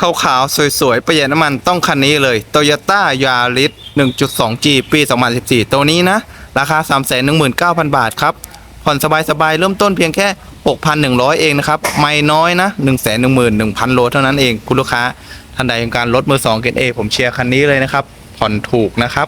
ขาวๆ สวยๆ ประหยัดน้ำมันต้องคันนี้เลย Toyota Yaris 1.2G ปี 2014 ตัวนี้นะ ราคา 319,000 บาทครับ ผ่อนสบายๆ เริ่มต้นเพียงแค่ 6,100 เองนะครับ ไม่น้อยนะ 111,000 โลเท่านั้นเองคุณลูกค้า ท่านใดต้องการรถมือ2เกรด A ผมเชียร์คันนี้เลยนะครับ ผ่อนถูกนะครับ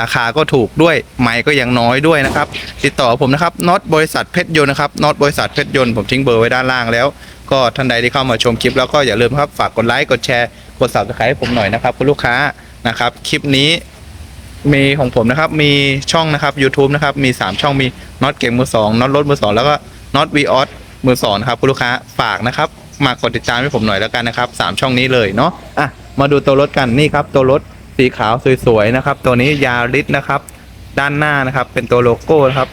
ราคาก็ถูกด้วย ไม่ก็ยังน้อยด้วยนะครับ ติดต่อผมนะครับน็อตบริษัทเพชรยนต์นะครับน็อตบริษัทเพชรยนต์ผมทิ้งเบอร์ไว้ด้านล่างแล้ว ก็ท่านใดที่เข้ามาชมคลิปแล้วก็อย่าลืมครับฝากกดไลค์กดแชร์กด subscribe ให้ผมหน่อยนะครับคุณลูกค้านะครับคลิปนี้มีของผมนะครับมีช่องนะครับ YouTube นะครับมี 3 ช่องมีน็อตเก่งมือสองน็อตรถมือสองแล้วก็น็อตวีออสมือสองนะครับคุณลูกค้าฝากนะครับ มากดติดตามให้ผมหน่อยแล้วกันนะครับ 3 ช่องนี้เลยเนาะอะมาดูตัวรถกันนี่ครับ ตัวรถสีขาวสวยๆนะครับ ตัวนี้ยาริสนะครับ ด้านหน้านะครับ เป็นตัวโลโก้นะครับ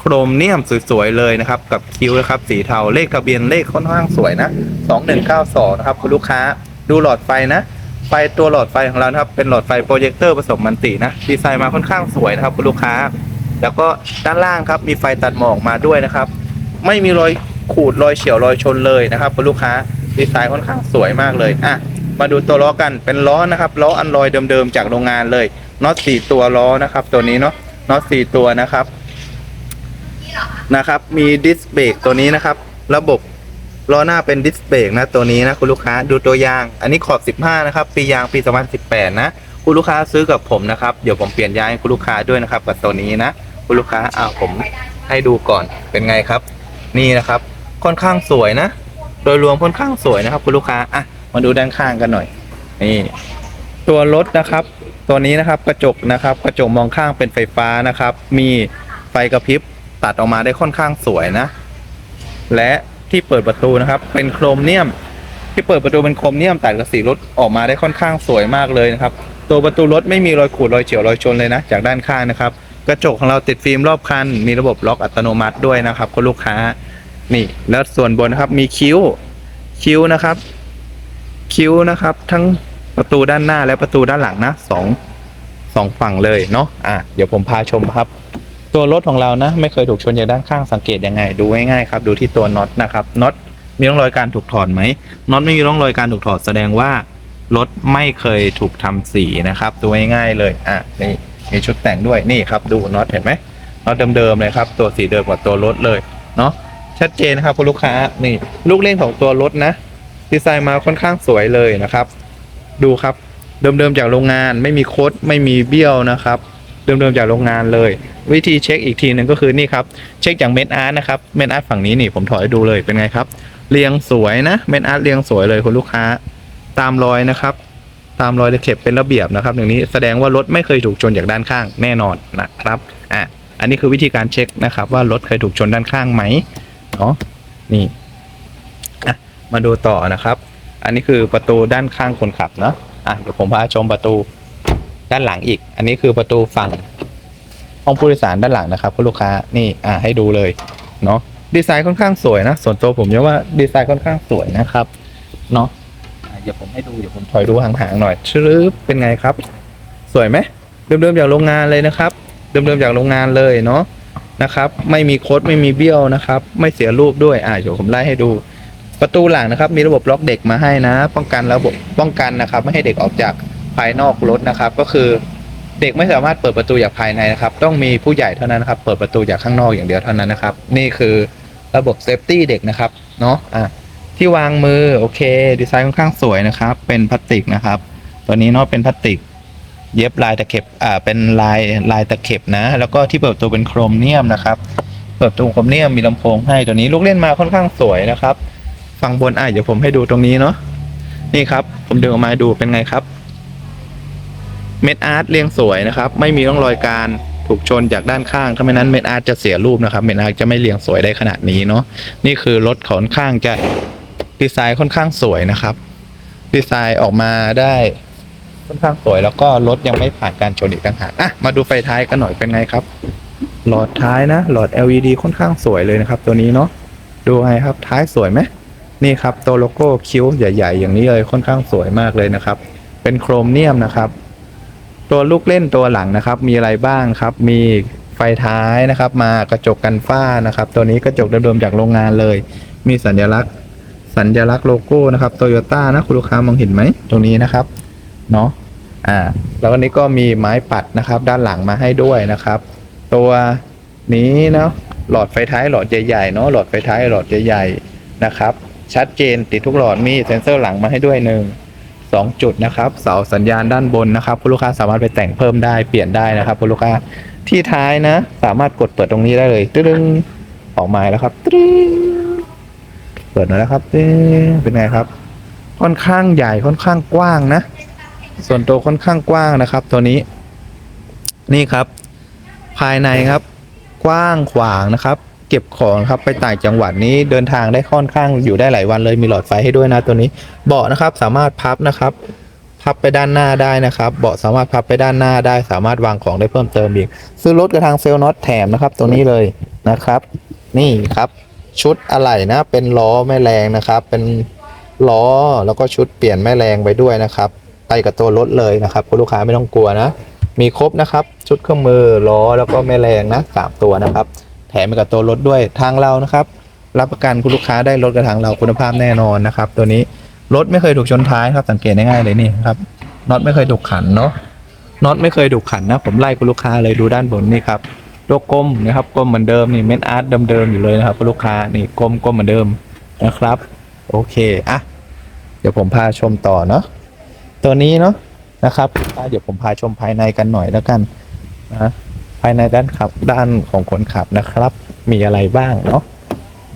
โครเมียมสวยๆเลยนะครับกับคิ้วนะครับสีเทาเลขทะเบียนเลขค่อนข้างสวยนะ2192นะครับคุณลูกค้าดูหลอดไฟนะไฟตัวหลอดไฟของเรานะครับเป็นหลอดไฟโปรเจคเตอร์ผสมมันตินะดีไซน์มาค่อนข้างสวยนะครับคุณลูกค้า แล้วก็ด้านล่างครับมีไฟตัดหมอกมาด้วยนะครับ ไม่มีรอยขูดรอยเฉียวรอยชนเลยนะครับคุณลูกค้าดีไซน์ค่อนข้างสวยมากเลยอะมาดูตัวล้อกันเป็นล้อนะครับล้ออันลอยเดิมๆจากโรงงานเลยน็อตสี่ตัวล้อนะครับ ตัวนี้เนาะน็อตสี่ตัวนะครับ นะครับ มีดิสเบรกตัวนี้นะครับ ระบบล้อหน้าเป็นดิสเบรกนะตัวนี้นะคุณลูกค้าดูตัวยาง อันนี้ขอบ 15 นะครับ ปียางปี 2018 นะ คุณลูกค้าซื้อกับผมนะครับ เดี๋ยวผมเปลี่ยนยางให้คุณลูกค้าด้วยนะครับกับตัวนี้นะ คุณลูกค้าอ้าวผมให้ดูก่อนเป็นไงครับ นี่นะครับ ค่อนข้างสวยนะ โดยรวมค่อนข้างสวยนะครับ คุณลูกค้าอะมาดูด้านข้างกันหน่อย นี่ ตัวรถนะครับ ตัวนี้นะครับกระจกนะครับ กระจกมองข้างเป็นไฟฟ้านะครับ มีไฟกระพริบ ตัดออกมาได้ค่อนข้างสวยนะ และที่เปิดประตูนะครับ เป็นโครเมียม ที่เปิดประตูเป็นโครเมียมตัดกับสีรถออกมาได้ค่อนข้างสวยมากเลยนะครับ ตัวประตูรถไม่มีรอยขูดรอยเฉียวรอยชนเลยนะ จากด้านข้างนะครับ กระจกของเราติดฟิล์มรอบคัน มีระบบล็อกอัตโนมัติด้วยนะครับคุณลูกค้านี่ แล้วส่วนบนนะครับมีคิ้วคิ้วนะครับ คิ้วนะครับ ทั้งประตูด้านหน้าและประตูด้านหลังนะสองสองฝั่งเลยเนาะอะเดี๋ยวผมพาชมครับ ตัวรถของเรานะไม่เคยถูกชนจากด้านข้างสังเกตยังไง ดูง่ายๆครับดูที่ตัวน็อตนะครับน็อตมีร่องรอยการถูกถอดไหมน็อตไม่มีร่องรอยการถูกถอดแสดงว่ารถไม่เคยถูกทำสีนะครับดูง่ายๆเลยอะนี่มีชุดแต่งด้วยนี่ครับดูน็อตเห็นไหมน็อตเดิมๆเลยครับ ตัวสีเดิมกว่าตัวรถเลยเนาะชัดเจนนะครับคุณลูกค้านี่ลูกเล่นของตัวรถนะ ดีไซน์มาค่อนข้างสวยเลยนะครับ ดูครับเดิมๆจากโรงงานไม่มีโคดไม่มีเบี้ยวนะครับ เดิมๆจากโรงงานเลย วิธีเช็คอีกทีหนึ่งก็คือนี่ครับ เช็คจากเมดอาร์ตนะครับเมดอาร์ตฝั่งนี้นี่ผมถอยดูเลยเป็นไงครับ เรียงสวยนะเมดอาร์ตเรียงสวยเลยคุณลูกค้า ตามรอยนะครับ ตามรอยตะเข็บเป็นระเบียบนะครับอย่างนี้แสดงว่ารถไม่เคยถูกชนจากด้านข้างแน่นอนนะครับอะอันนี้คือวิธีการเช็คนะครับ ว่ารถเคยถูกชนด้านข้างไหมเนาะนี่อะมาดูต่อนะครับ อันนี้คือประตูด้านข้างคนขับเนาะอะเดี๋ยวผมพาชมประตู ด้านหลังอีก อันนี้คือประตูฝั่งห้องผู้โดยสารด้านหลังนะครับคุณลูกค้านี่อะให้ดูเลยเนาะดีไซน์ค่อนข้างสวยนะส่วนตัวผมเชื่อว่าดีไซน์ค่อนข้างสวยนะครับเนาะอะเดี๋ยวผมให้ดูเดี๋ยวผมถอยดูห่างๆหน่อยชึบเป็นไงครับ สวยไหมเดิมๆจากโรงงานเลยนะครับเดิมๆจากโรงงานเลยเนาะนะครับ ไม่มีโคดไม่มีเบี้ยวนะครับ ไม่เสียรูปด้วยอะเดี๋ยวผมไล่ให้ดู ประตูหลังนะครับ มีระบบล็อกเด็กมาให้นะ ป้องกันระบบป้องกันนะครับ ไม่ให้เด็กออกจากายนอกรถนะครับ ก็คือเด็กไม่สามารถเปิดประตูจากภายในนะครับ ต้องมีผู้ใหญ่เท่านั้นนะครับ เปิดประตูจากข้างนอกอย่างเดียวเท่านั้นนะครับ นี่คือระบบเซฟตี้เด็กนะครับเนาะอะที่วางมือโอเค ดีไซน์ค่อนข้างสวยนะครับ เป็นพลาสติกนะครับ ตัวนี้เนาะเป็นพลาสติก เย็บลายตะเข็บอ่าเป็นลายลายตะเข็บนะ แล้วก็ที่เปิดประตูเป็นโครเมียมนะครับ เปิดประตูโครเมียมมีลำโพงให้ตัวนี้ลูกเล่นมาค่อนข้างสวยนะครับ ฝั่งบนอะเดี๋ยวผมให้ดูตรงนี้เนาะนี่ครับ ผมดึงออกมาดูเป็นไงครับ เม็ดอาร์ตเรียงสวยนะครับ ไม่มีร่องรอยการถูกชนจากด้านข้างถ้าไม่นั้นเม็ดอาร์ตจะเสียรูปนะครับเม็ดอาร์ตจะไม่เรียงสวยได้ขนาดนี้เนาะนี่คือรถค่อนข้างจะดีไซน์ค่อนข้างสวยนะครับ ดีไซน์ออกมาได้ค่อนข้างสวยแล้วก็รถยังไม่ผ่านการชนอีกต่างหากอะมาดูไฟท้ายกันหน่อยเป็นไงครับ หลอดท้ายนะ หลอด LED ค่อนข้างสวยเลยนะครับ ตัวนี้เนาะดูไงครับท้ายสวยไหมนี่ครับตัวโลโก้คิ้วใหญ่ ๆ อย่างนี้เลยค่อนข้างสวยมากเลยนะครับ เป็นโครเมียมนะครับ ตัวลูกเล่นตัวหลังนะครับ มีอะไรบ้างครับ มีไฟท้ายนะครับ มากระจกกันฝ้านะครับ ตัวนี้กระจกเดิมๆจากโรงงานเลย มีสัญลักษณ์ สัญลักษณ์โลโก้นะครับโตโยต้านะคุณลูกค้ามองเห็นไหมตรงนี้นะครับเนาะอ่าแล้ววันนี้ก็มีไม้ปัดนะครับ ด้านหลังมาให้ด้วยนะครับ ตัวนี้เนาะหลอดไฟท้ายหลอดใหญ่ๆเนาะหลอดไฟท้ายหลอดใหญ่ๆนะครับ ชัดเจนติดทุกหลอดมีเซ็นเซอร์หลังมาให้ด้วยหนึ่ง สองจุดนะครับเสาสัญญาณด้านบนนะครับคุณลูกค้าสามารถไปแต่งเพิ่มได้เปลี่ยนได้นะครับคุณลูกค้าที่ท้ายนะ สามารถกดเปิดตรงนี้ได้เลยตึ้งออกมาแล้วครับตึ้งเปิดมาแล้วครับตึ้งเป็นไงครับ ค่อนข้างใหญ่ค่อนข้างกว้างนะ ส่วนตัวค่อนข้างกว้างนะครับ ตัวนี้ นี่ครับ ภายในครับ กว้างขวางนะครับ เก็บของครับไปต่างจังหวัดนี้เดินทางได้ค่อนข้างอยู่ได้หลายวันเลยมีหลอดไฟให้ด้วยนะตัวนี้เบาะนะครับสามารถพับนะครับพับไปด้านหน้าได้นะครับเบาะสามารถพับไปด้านหน้าได้ สามารถวางของได้เพิ่มเติมอีกซื้อรถกับทางเซลล์น็อตแถมนะครับ ตัวนี้เลยนะครับ นี่ครับ ชุดอะไหล่นะ เป็นล้อแม่แรงนะครับ เป็นล้อแล้วก็ชุดเปลี่ยนแม่แรงไปด้วยนะครับไปกับตัวรถเลยนะครับคุณลูกค้าไม่ต้องกลัวนะ มีครบนะครับ ชุดเครื่องมือล้อแล้วก็แม่แรงนะสามตัวนะครับ แถมไปกับตัวรถด้วยทางเรานะครับ รับประกันคุณลูกค้าได้รถกับทางเราคุณภาพแน่นอนนะครับ ตัวนี้รถไม่เคยถูกชนท้ายครับสังเกตง่ายๆเลยนี่ครับน็อตไม่เคยถูกขันเนาะน็อตไม่เคยถูกขันนะ ผมไล่คุณลูกค้าเลยดูด้านบนนี่ครับตัวกลมนะครับกลมเหมือนเดิมนี่เม็ดอาร์ตเดิมๆอยู่เลยนะครับคุณลูกค้านี่กลมกลมเหมือนเดิมนะครับ โอเคอะเดี๋ยวผมพาชมต่อเนาะตัวนี้เนาะนะครับเดี๋ยวผมพาชมภายในกันหน่อยแล้วกันนะ ภายในด้านขับด้านของคนขับนะครับ มีอะไรบ้างเนาะ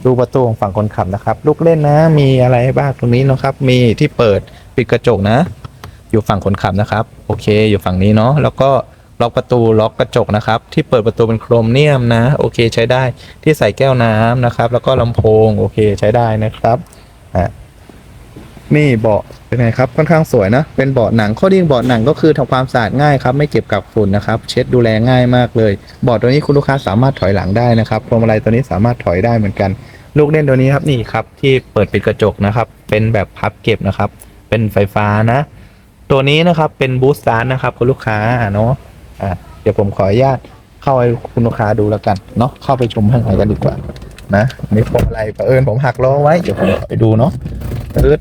ดูประตูของฝั่งคนขับนะครับ ลูกเล่นนะ มีอะไรบ้างตรงนี้เนาะครับ มีที่เปิดปิดกระจกนะ อยู่ฝั่งคนขับนะครับ โอเค อยู่ฝั่งนี้เนาะแล้วก็ล็อกประตูล็อกกระจกนะครับ ที่เปิดประตูเป็นโครเมียมนะ โอเคใช้ได้ที่ใส่แก้วน้ำนะครับ แล้วก็ลำโพงโอเคใช้ได้นะครับ นี่เบาะเป็นไงครับค่อนข้างสวยนะ เป็นเบาะหนังข้อดีของเบาะหนังก็คือทำความสะอาดง่ายครับไม่เก็บกับฝุ่นนะครับ เช็ดดูแลง่ายมากเลยเบาะตัวนี้คุณลูกค้าสามารถถอยหลังได้นะครับพวงมาลัยตัวนี้สามารถถอยได้เหมือนกัน ลูกเล่นตัวนี้ครับนี่ครับที่เปิดปิดกระจกนะครับ เป็นแบบพับเก็บนะครับ เป็นไฟฟ้านะ ตัวนี้นะครับเป็นบูสต์สตาร์ทนะครับคุณลูกค้าเนาะอะเดี๋ยวผมขออนุญาตเข้าให้คุณลูกค้าดูแล้วกันเนาะเข้าไปชมข้างในกันดีกว่านะนี่ผมอะไรประเอิญผมหักล้อไว้เดี๋ยวผมไปดูเนาะตืด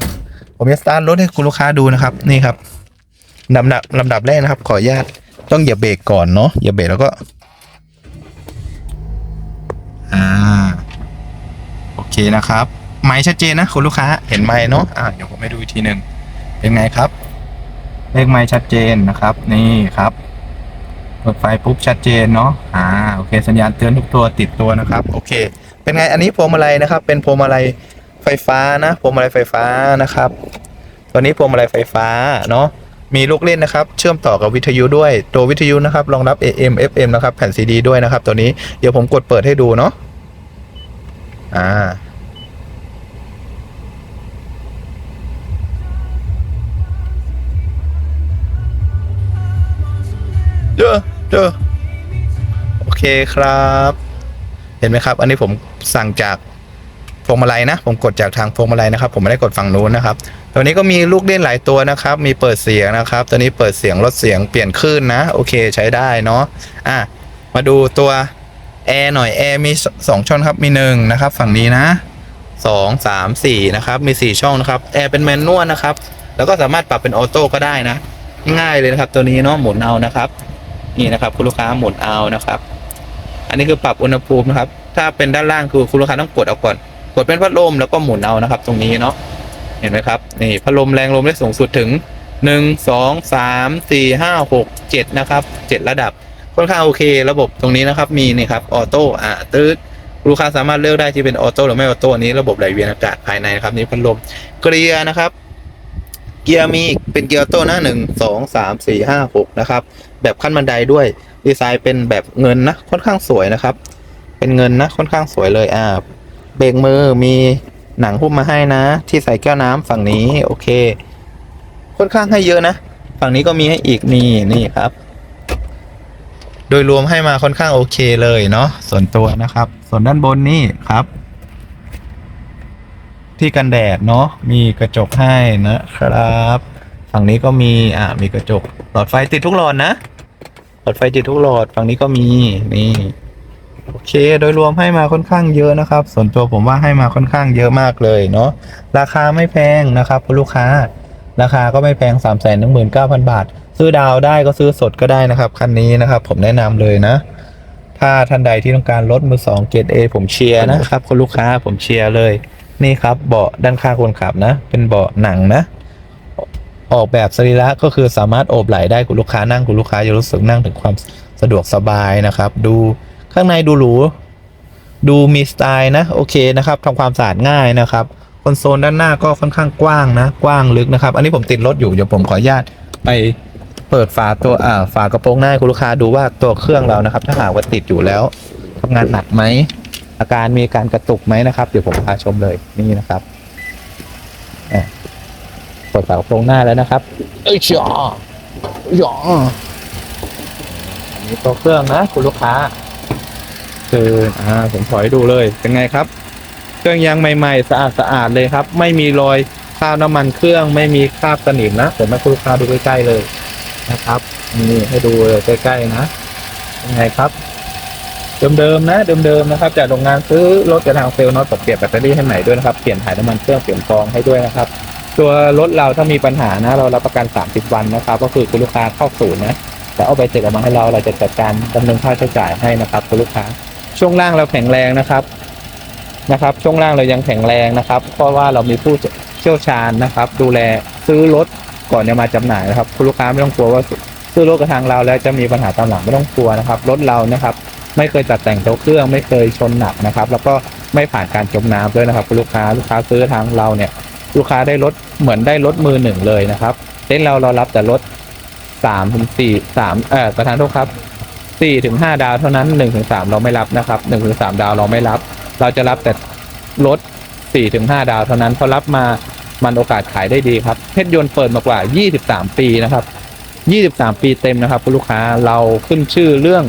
ผมจะสตาร์ทรถให้คุณลูกค้าดูนะครับนี่ครับลำดับลำดับแรกนะครับ ขออนุญาตต้องเหยียบเบรกก่อนเนาะเหยียบเบรกแล้วก็ อ่า โอเคนะครับ ไม้ชัดเจนนะคุณลูกค้าเห็นไม้เนาะอ่าเดี๋ยวผมให้ดูอีกทีหนึ่งเป็นไงครับ เลขไม้ชัดเจนนะครับ นี่ครับเปิดไฟปุ๊บชัดเจนเนาะอ่าโอเค สัญญาณเตือนทุกตัวติดตัวนะครับ โอเค เป็นไงอันนี้พวงมาลัยนะครับ เป็นพวงมาลัย ไฟฟ้านะพวงมาลัยไฟฟ้านะครับ ตัวนี้พวงมาลัยไฟฟ้าเนาะมีลูกเล่นนะครับ เชื่อมต่อกับวิทยุด้วยตัววิทยุนะครับรองรับ AM FM นะครับแผ่นซีดีด้วยนะครับ ตัวนี้เดี๋ยวผมกดเปิดให้ดูเนาะอ่าเจอเจอโอเคครับ เห็นไหมครับ อันนี้ผมสั่งจาก พวงมาลัยนะ ผมกดจากทางพวงมาลัยนะครับ ผมไม่ได้กดฝั่งนู้นนะครับ ตัวนี้ก็มีลูกเล่นหลายตัวนะครับ มีเปิดเสียงนะครับ ตัวนี้เปิดเสียงลดเสียงเปลี่ยนคลื่นนะ โอเคใช้ได้เนาะ อะ มาดูตัวแอร์หน่อยแอร์มีสองช่องครับ มีหนึ่งนะครับ ฝั่งนี้นะสองสามสี่นะครับ มีสี่ช่องนะครับ แอร์เป็นแมนนวลนะครับ แล้วก็สามารถปรับเป็นออโต้ก็ได้นะ ง่ายเลยนะครับ ตัวนี้เนาะ หมุนเอานะครับ นี่นะครับคุณลูกค้าหมุนเอานะครับ อันนี้คือปรับอุณหภูมินะครับ ถ้าเป็นด้านล่างคือคุณลูกค้าต้องกดเอาก่อน กดเป็นพัดลมแล้วก็หมุนเอานะครับ ตรงนี้เนาะเห็นไหมครับนี่พัดลมแรงลมได้สูงสุดถึงหนึ่งสองสามสี่ห้าหกเจ็ดนะครับเจ็ดระดับค่อนข้างโอเค ระบบตรงนี้นะครับมีนี่ครับออโต้อ่าตืดลูกค้าสามารถเลือกได้ที่เป็นออโต้หรือไม่ออโต้นี้ระบบไหลเวียนอากาศภายในนะครับนี่พัดลมเกียร์นะครับ เกียร์มีเป็นเกียร์ออโต้นะหนึ่งสองสามสี่ห้าหกนะครับ แบบขั้นบันไดด้วยดีไซน์เป็นแบบเงินนะค่อนข้างสวยนะครับ เป็นเงินนะค่อนข้างสวยเลยอ่า เบรกมือมีหนังหุ้มมาให้นะ ที่ใส่แก้วน้ำฝั่งนี้โอเค ค่อนข้างให้เยอะนะ ฝั่งนี้ก็มีให้อีกนี่นี่ครับ โดยรวมให้มาค่อนข้างโอเคเลยเนาะส่วนตัวนะครับ ส่วนด้านบนนี่ครับ ที่กันแดดเนาะมีกระจกให้นะครับ ฝั่งนี้ก็มีอ่ามีกระจกหลอดไฟติดทุกหลอดนะหลอดไฟติดทุกหลอดฝั่งนี้ก็มีนี่ โอเค โดยรวมให้มาค่อนข้างเยอะนะครับ ส่วนตัวผมว่าให้มาค่อนข้างเยอะมากเลยเนาะ ราคาไม่แพงนะครับคุณลูกค้า ราคาก็ไม่แพง3ามแสนหนึ่งหมื่นเก้าพันบาท ซื้อดาวได้ก็ซื้อสดก็ได้นะครับ คันนี้นะครับ ผมแนะนำเลยนะ ถ้าท่านใดที่ต้องการรถมือสองเกรดเอผมเชียร์นะครับคุณลูกค้าผมเชียร์เลย นี่ครับเบาะด้านข้างคนขับนะ เป็นเบาะหนังนะออกแบบสรีระก็คือสามารถโอบไหล่ได้คุณลูกค้านั่งคุณลูกค้าจะรู้สึกนั่งถึงความสะดวกสบายนะครับ ดู ข้างในดูหรู ดูมีสไตล์นะ โอเคนะครับทำความสะอาดง่ายนะครับคอนโซลด้านหน้าก็ค่อนข้างกว้างนะ กว้างลึกนะครับ อันนี้ผมติดรถอยู่ เดี๋ยวผมขออนุญาตไปเปิดฝาตัวอ่าฝากระโปรงหน้าให้คุณลูกค้าดูว่าตัวเครื่องเรานะครับ ถ้าหากว่าติดอยู่แล้วทำงานหนักไหม อาการมีการกระตุกไหมนะครับ เดี๋ยวผมพาชมเลยนี่นะครับอะเปิดฝากระโปรงหน้าแล้วนะครับ เอ้ยจ้าจ้าอันนี้ตัวเครื่องนะคุณลูกค้า คืออ่าผมถอยดูเลยเป็นไงครับ เครื่องยางใหม่ๆ สะอาดสะอาดเลยครับ ไม่มีรอยคราบน้ำมันเครื่องไม่มีคราบสนิมนะผมให้คุณลูกค้าดูใกล้ๆเลยนะครับนี่ให้ดูเลยใกล้ๆนะเป็นไงครับ เดิมๆนะเดิมๆนะครับจากโรงงานซื้อรถจากทางเซลล์น็อตเปลี่ยนแบตเตอรี่ให้ใหม่ด้วยนะครับเปลี่ยนถ่ายน้ำมันเครื่องเปลี่ยนฟองให้ด้วยนะครับ ตัวรถเราถ้ามีปัญหานะ เรารับประกัน 30 วันนะครับ ก็คือคุณลูกค้าเข้าศูนย์นะแต่เอาไปเสร็จออกมาให้เราเราจะจัดการดำเนินค่าใช้จ่ายให้นะครับคุณลูกค้า ช่วงล่างเราแข็งแรงนะครับนะครับ ช่วงล่างเรายังแข็งแรงนะครับ เพราะว่าเรามีผู้เชี่ยวชาญนะครับ ดูแลซื้อรถก่อนจะมาจำหน่ายนะครับ คุณลูกค้าไม่ต้องกลัวว่าซื้อรถกับทางเราแล้วจะมีปัญหาตามหลังไม่ต้องกลัวนะครับรถเรานะครับ ไม่เคยตัดแต่งตัวเครื่องไม่เคยชนหนักนะครับ แล้วก็ไม่ผ่านการจมน้ำด้วยนะครับคุณลูกค้าลูกค้าซื้อทางเราเนี่ย ลูกค้าได้รถเหมือนได้รถมือหนึ่งเลยนะครับเต้นเราเรารับแต่รถสามถึงสี่สามเออประธานโทษครับ สี่ถึงห้าดาวเท่านั้นหนึ่งถึงสามเราไม่รับนะครับหนึ่งถึงสามดาวเราไม่รับ เราจะรับแต่รถสี่ถึงห้าดาวเท่านั้นพอรับมามันโอกาสขายได้ดีครับเพชรยนต์เปิดมากว่ายี่สิบสามปีนะครับยี่สิบสามปีเต็มนะครับคุณลูกค้าเราขึ้นชื่อเรื่อง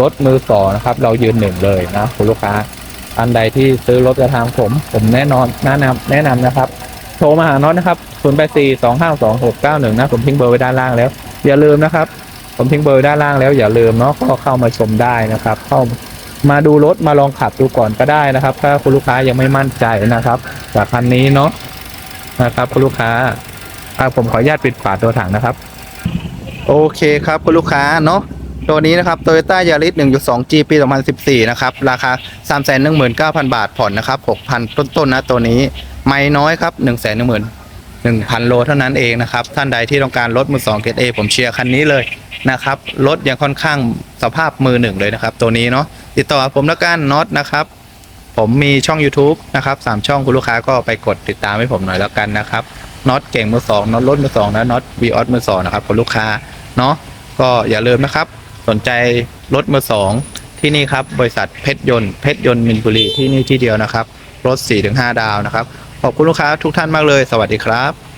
รถมือสองนะครับ เรายืนหนึ่งเลยนะคุณลูกค้า อันใดที่ซื้อรถกระทางผม ผมแน่นอนแนะนำแนะนำนะครับ โทรมาหาน็อตนะครับ 0 8 4 2 5 2 6 9 1นะผมทิ้งเบอร์ไว้ด้านล่างแล้ว อย่าลืมนะครับ ผมทิ้งเบอร์ด้านล่างแล้วอย่าลืมเนาะก็เข้ามาชมได้นะครับ เข้ามาดูรถมาลองขับดูก่อนก็ได้นะครับ ถ้าคุณลูกค้ายังไม่มั่นใจนะครับ จากคันนี้เนาะนะครับคุณลูกค้าผมขออนุญาตปิดฝาตัวถังนะครับ โอเคครับคุณลูกค้าเนาะตัวนี้นะครับ Toyota Yaris 1.2G ปี 2014 นะครับ ราคา 319,000 บาทผ่อนนะครับ 6,000 ต้นๆนะตัวนี้ ไม่น้อยครับ 110,000 1,000 โลเท่านั้นเองนะครับ ท่านใดที่ต้องการรถมือ2เกรด A ผมเชียร์คันนี้เลยนะครับ รถยังค่อนข้างสภาพมือหนึ่งเลยนะครับ ตัวนี้เนาะติดต่อผมแล้วกันน็อตนะครับ ผมมีช่อง YouTube นะครับสามช่องคุณลูกค้าก็ไปกดติดตามให้ผมหน่อยแล้วกันนะครับน็อตเก่งมือสองน็อตรถมือสองนะน็อตวีออสมือสองนะครับคุณลูกค้าเนาะก็อย่าลืมนะครับ สนใจรถมือสองที่นี่ครับบริษัทเพชรยนต์เพชรยนต์มินบุรีที่นี่ที่เดียวนะครับรถ4-5 ดาวนะครับ ขอบคุณลูกค้าทุกท่านมากเลย สวัสดีครับ